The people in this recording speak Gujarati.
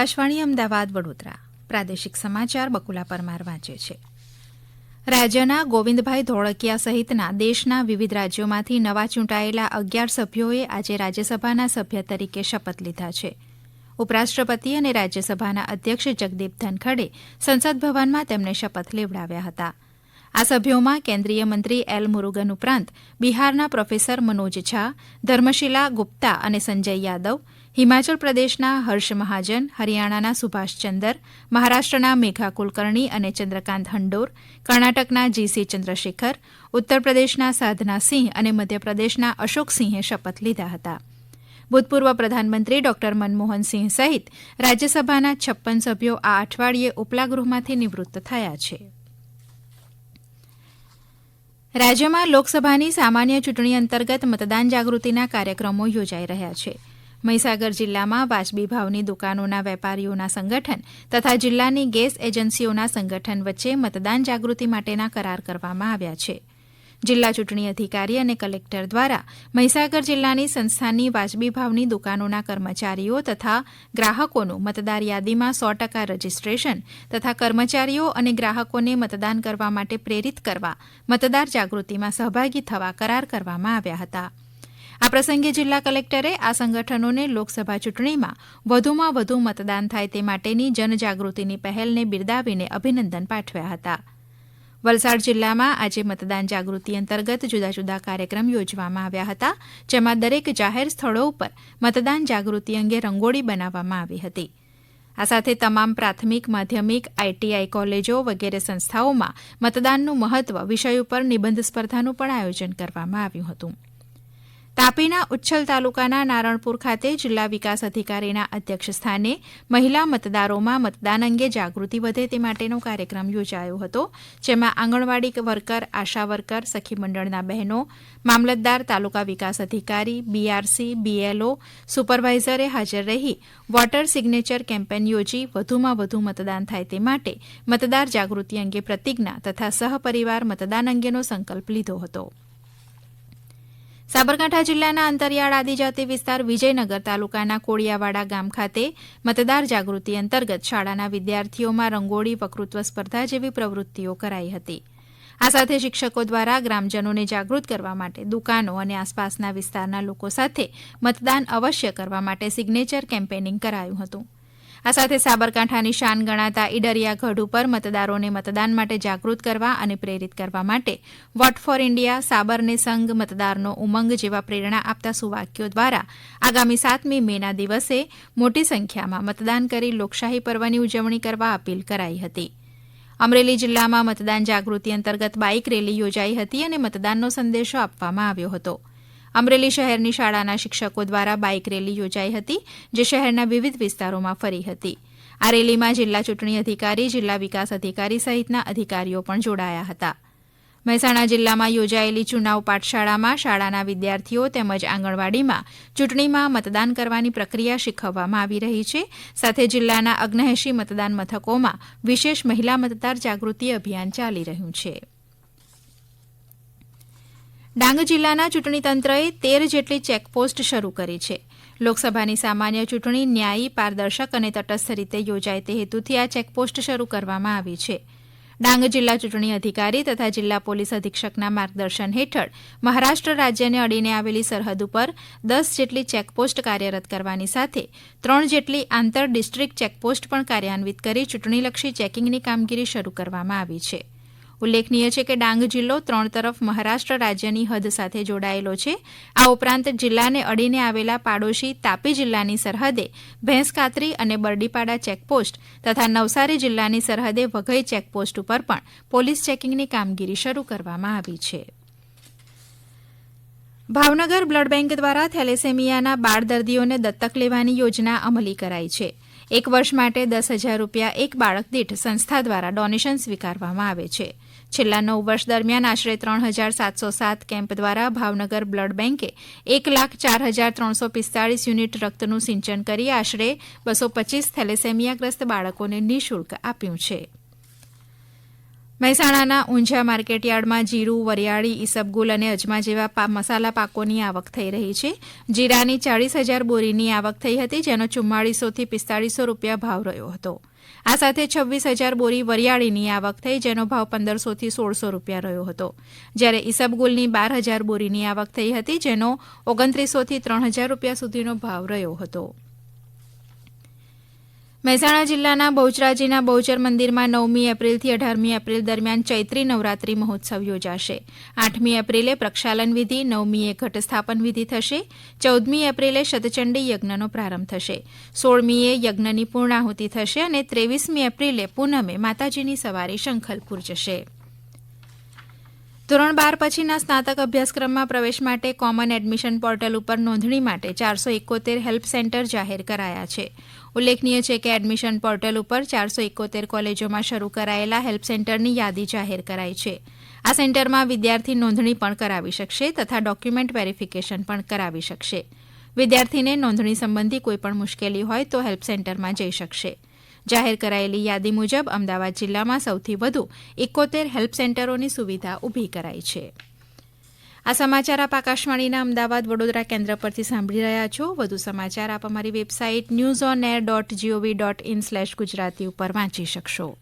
આકાશવાણી, અમદાવાદ, વડોદરા. પ્રાદેશિક સમાચાર બકુલા પરમાર વાંચે છે. રાજ્યના ગોવિંદભાઈ ધોળકિયા સહિતના દેશના વિવિધ રાજ્યોમાંથી નવા ચૂંટાયેલા અગિયાર સભ્યોએ આજે રાજ્યસભાના સભ્ય તરીકે શપથ લીધા છે. ઉપરાષ્ટ્રપતિ અને રાજ્યસભાના અધ્યક્ષ જગદીપ ધનખડે સંસદ ભવનમાં તેમને શપથ લેવડાવ્યા હતા. આ સભ્યોમાં કેન્દ્રીય મંત્રી એલ મુરુગન ઉપરાંત બિહારના પ્રોફેસર મનોજ ઝા, ધર્મશીલા ગુપ્તા અને સંજય યાદવ હિમાચલ પ્રદેશના હર્ષ મહાજન, હરિયાણાના સુભાષ ચંદર, મહારાષ્ટ્રના મેઘા કુલકર્ણી અને ચંદ્રકાંત હંડોર, કર્ણાટકના જીસી ચંદ્રશેખર, ઉત્તર પ્રદેશના સાધના સિંહ અને મધ્યપ્રદેશના અશોકસિંહે શપથ લીધા હતા. ભૂતપૂર્વ પ્રધાનમંત્રી ડોક્ટર મનમોહનસિંહ સહિત રાજ્યસભાના છપ્પન સભ્યો આ અઠવાડિયે ઉપલા ગૃહમાંથી નિવૃત્ત થયા છે. રાજ્યમાં લોકસભાની સામાન્ય ચૂંટણી અંતર્ગત મતદાન જાગૃતિના કાર્યક્રમો યોજાઈ રહ્યા છે. મહીસાગર જિલ્લામાં વાજબી ભાવની દુકાનોના વેપારીઓના સંગઠન તથા જિલ્લાની ગેસ એજન્સીઓના સંગઠન વચ્ચે મતદાન જાગૃતિ માટેના કરાર કરવામાં આવ્યા છે. જિલ્લા ચૂંટણી અધિકારી અને કલેક્ટર દ્વારા મહીસાગર જિલ્લાની સંસ્થાની વાજબી ભાવની દુકાનોના કર્મચારીઓ તથા ગ્રાહકોનું મતદાર યાદીમાં સો ટકા રજીસ્ટ્રેશન તથા કર્મચારીઓ અને ગ્રાહકોને મતદાન કરવા માટે પ્રેરિત કરવા મતદાર જાગૃતિમાં સહભાગી થવા કરાર કરવામાં આવ્યા હતા. આ પ્રસંગે જિલ્લા કલેક્ટરે આ સંગઠનોને લોકસભા ચૂંટણીમાં વધુમાં વધુ મતદાન થાય તે માટેની જનજાગૃતિની પહેલને બિરદાવીને અભિનંદન પાઠવ્યા હતા. વલસાડ જિલ્લામાં આજે મતદાન જાગૃતિ અંતર્ગત જુદા જુદા કાર્યક્રમ યોજવામાં આવ્યા હતા, જેમાં દરેક જાહેર સ્થળો ઉપર મતદાન જાગૃતિ અંગે રંગોળી બનાવવામાં આવી હતી. આ સાથે તમામ પ્રાથમિક, માધ્યમિક આઈટીઆઈ કોલેજો વગેરે સંસ્થાઓમાં મતદાનનું મહત્વ વિષય ઉપર નિબંધ સ્પર્ધાનું પણ આયોજન કરવામાં આવ્યું હતું. તાપીના ઉચ્છલ તાલુકાના નારણપુર ખાતે જિલ્લા વિકાસ અધિકારીના અધ્યક્ષ સ્થાને મહિલા મતદારોમાં મતદાન અંગે જાગૃતિ વધે તે માટેનો કાર્યક્રમ યોજાયો હતો, જેમાં આંગણવાડી વર્કર, આશા વર્કર, સખી મંડળના બહેનો, મામલતદાર, તાલુકા વિકાસ અધિકારી બીઆરસી બીએલઓ સુપરવાઇઝરે હાજર રહી, વોટર સિગ્નેચર કેમ્પેન યોજી વધુમાં વધુ મતદાન થાય તે માટે મતદાર જાગૃતિ અંગે પ્રતિજ્ઞા તથા સહપરિવાર મતદાન અંગેનો સંકલ્પ લીધો હતો. સાબરકાંઠા જિલ્લાના અંતરિયાળ આદિજાતિ વિસ્તાર વિજયનગર તાલુકાના કોળિયાવાડા ગામ ખાતે મતદાર જાગૃતિ અંતર્ગત શાળાના વિદ્યાર્થીઓમાં રંગોળી વકૃત્વ સ્પર્ધા જેવી પ્રવૃત્તિઓ કરાઈ હતી. આ સાથે શિક્ષકો દ્વારા ગ્રામજનોને જાગૃત કરવા માટે દુકાનો અને આસપાસના વિસ્તારના લોકો સાથે મતદાન અવશ્ય કરવા માટે સિગ્નેચર કેમ્પેનિંગ કરાયું હતું. આ સાથે સાબરકાંઠાની શાન ગણાતા ઈડરિયા ગઢ ઉપર મતદારોને મતદાન માટે જાગૃત કરવા અને પ્રેરિત કરવા માટે વોટ ફોર ઇન્ડિયા સાબરને સંઘ મતદારનો ઉમંગ જેવા પ્રેરણા આપતા સુવાક્યો દ્વારા આગામી સાતમી મેના દિવસે મોટી સંખ્યામાં મતદાન કરી લોકશાહી પર્વની ઉજવણી કરવા અપીલ કરાઈ હતી. અમરેલી જિલ્લામાં મતદાન જાગૃતિ અંતર્ગત બાઇક રેલી યોજાઈ હતી અને મતદાનનો સંદેશો આપવામાં આવ્યો હતો. અમરેલી શહેરની શાળાના શિક્ષકો દ્વારા બાઇક રેલી યોજાઈ હતી, જે શહેરના વિવિધ વિસ્તારોમાં ફરી હતી. આ રેલીમાં જિલ્લા ચૂંટણી અધિકારી, જિલ્લા વિકાસ અધિકારી સહિતના અધિકારીઓ પણ જોડાયા હતા. મહેસાણા જિલ્લામાં યોજાયેલી ચુનાવ પાઠશાળામાં શાળાના વિદ્યાર્થીઓ તેમજ આંગણવાડીમાં ચૂંટણીમાં મતદાન કરવાની પ્રક્રિયા શીખવવામાં આવી રહી છે. સાથે જિલ્લાના અગ્નહેશી મતદાન મથકોમાં વિશેષ મહિલા મતદાર જાગૃતિ અભિયાન ચાલી રહ્યું છે. ડાંગ જિલ્લાના ચૂંટણી તંત્રએ તેર જેટલી ચેકપોસ્ટ શરૂ કરી છે. લોકસભાની સામાન્ય ચૂંટણી ન્યાયી, પારદર્શક અને તટસ્થ રીતે યોજાય તે હેતુથી આ ચેકપોસ્ટ શરૂ કરવામાં આવી છે. ડાંગ જિલ્લા ચૂંટણી અધિકારી તથા જિલ્લા પોલીસ અધિક્ષકના માર્ગદર્શન હેઠળ મહારાષ્ટ્ર રાજ્યને અડીને આવેલી સરહદ ઉપર દસ જેટલી ચેકપોસ્ટ કાર્યરત કરવાની સાથે ત્રણ જેટલી આંતર ડિસ્ટ્રિક્ટ ચેકપોસ્ટ પણ કાર્યાન્વિત કરી ચૂંટણીલક્ષી ચેકિંગની કામગીરી શરૂ કરવામાં આવી છે. ઉલ્લેખનીય છે કે ડાંગ જિલ્લો ત્રણ તરફ મહારાષ્ટ્ર રાજ્યની હદ સાથે જોડાયેલો છે. આ ઉપરાંત જિલ્લાને અડીને આવેલા પાડોશી તાપી જિલ્લાની સરહદે ભેંસકાતરી અને બરડીપાડા ચેકપોસ્ટ તથા નવસારી જિલ્લાની સરહદે વઘઈ ચેકપોસ્ટ ઉપર પણ પોલીસ ચેકિંગની કામગીરી શરૂ કરવામાં આવી છે. ભાવનગર બ્લડ બેંક દ્વારા થેલેસેમિયાના બાળ દર્દીઓને દત્તક લેવાની યોજના અમલી કરાઈ છે. એક વર્ષ માટે દસ હજાર રૂપિયા એક બાળક દીઠ સંસ્થા દ્વારા ડોનેશન સ્વીકારવામાં આવે છે. છેલ્લા નવ વર્ષ દરમિયાન આશરે ત્રણ હજાર સાતસો સાત કેમ્પ દ્વારા ભાવનગર બ્લડ બેન્કે એક લાખ ચાર હજાર ત્રણસો પિસ્તાળીસ યુનિટ રક્તનું સિંચન કરી આશરે બસો પચીસ થેલેસેમિયાગ્રસ્ત બાળકોને નિઃશુલ્ક આપ્યું છે. મહેસાણાના ઊંઝા માર્કેટયાર્ડમાં જીરું, વરિયાળી, ઈસબગુલ અને અજમા જેવા મસાલા પાકોની આવક થઈ રહી છે. જીરાની ચાળીસ હજાર બોરીની આવક થઈ હતી, જેનો ચુમ્માળીસોથી પિસ્તાળીસો રૂપિયા ભાવ રહ્યો હતો. આ સાથે છવ્વીસ હજાર બોરી વરિયાળીની આવક થઈ, જેનો ભાવ પંદરસોથી સોળસો રૂપિયા રહ્યો હતો. જ્યારે ઈસબગુલની બાર હજાર બોરીની આવક થઈ હતી, જેનો ઓગણત્રીસોથી ત્રણ હજાર રૂપિયા સુધીનો ભાવ રહ્યો હતો. મહેસાણા જિલ્લાના બહુચરાજીના બહુચર મંદિરમાં નવમી એપ્રિલથી અઢારમી એપ્રિલ દરમિયાન ચૈત્રી નવરાત્રી મહોત્સવ યોજાશે. આઠમી એપ્રિલે પ્રક્ષાલન વિધિ, નવમીએ ઘટસ્થાપન વિધિ થશે. ચૌદમી એપ્રિલે શતચંડી યજ્ઞનો પ્રારંભ થશે. સોળમીએ યજ્ઞની પૂર્ણાહુતિ થશે અને ત્રેવીસમી એપ્રિલે પૂનમે માતાજીની સવારી શંખલપુર જશે. ધોરણ બાર પછીના સ્નાતક અભ્યાસક્રમમાં પ્રવેશ માટે કોમન એડમિશન પોર્ટલ ઉપર નોંધણી માટે ચારસો એકોતેર હેલ્પ સેન્ટર જાહેર કરાયા છે. ઉલ્લેખનીય છે કે એડમિશન પોર્ટલ ઉપર ચારસો એકોતેર કોલેજોમાં શરૂ કરાયેલા હેલ્પ સેન્ટરની યાદી જાહેર કરાઈ છે. આ સેન્ટરમાં વિદ્યાર્થી નોંધણી પણ કરાવી શકશે તથા ડોક્યુમેન્ટ વેરિફિકેશન પણ કરાવી શકશે. વિદ્યાર્થીને નોંધણી સંબંધી કોઈપણ મુશ્કેલી હોય તો હેલ્પ સેન્ટરમાં જઈ શકશે. જાહેર કરાયેલી યાદી મુજબ અમદાવાદ જિલ્લામાં સૌથી વધુ એકોતેર હેલ્પ સેન્ટરોની સુવિધા ઊભી કરાઈ છે. આ સમાચાર આપ આકાશવાણીના અમદાવાદ વડોદરા કેન્દ્ર પરથી સાંભળી રહ્યા છો. વધુ સમાચાર આપ અમારી website news on air dot GOV dot in slash Gujarati ઉપર વાંચી શકશો.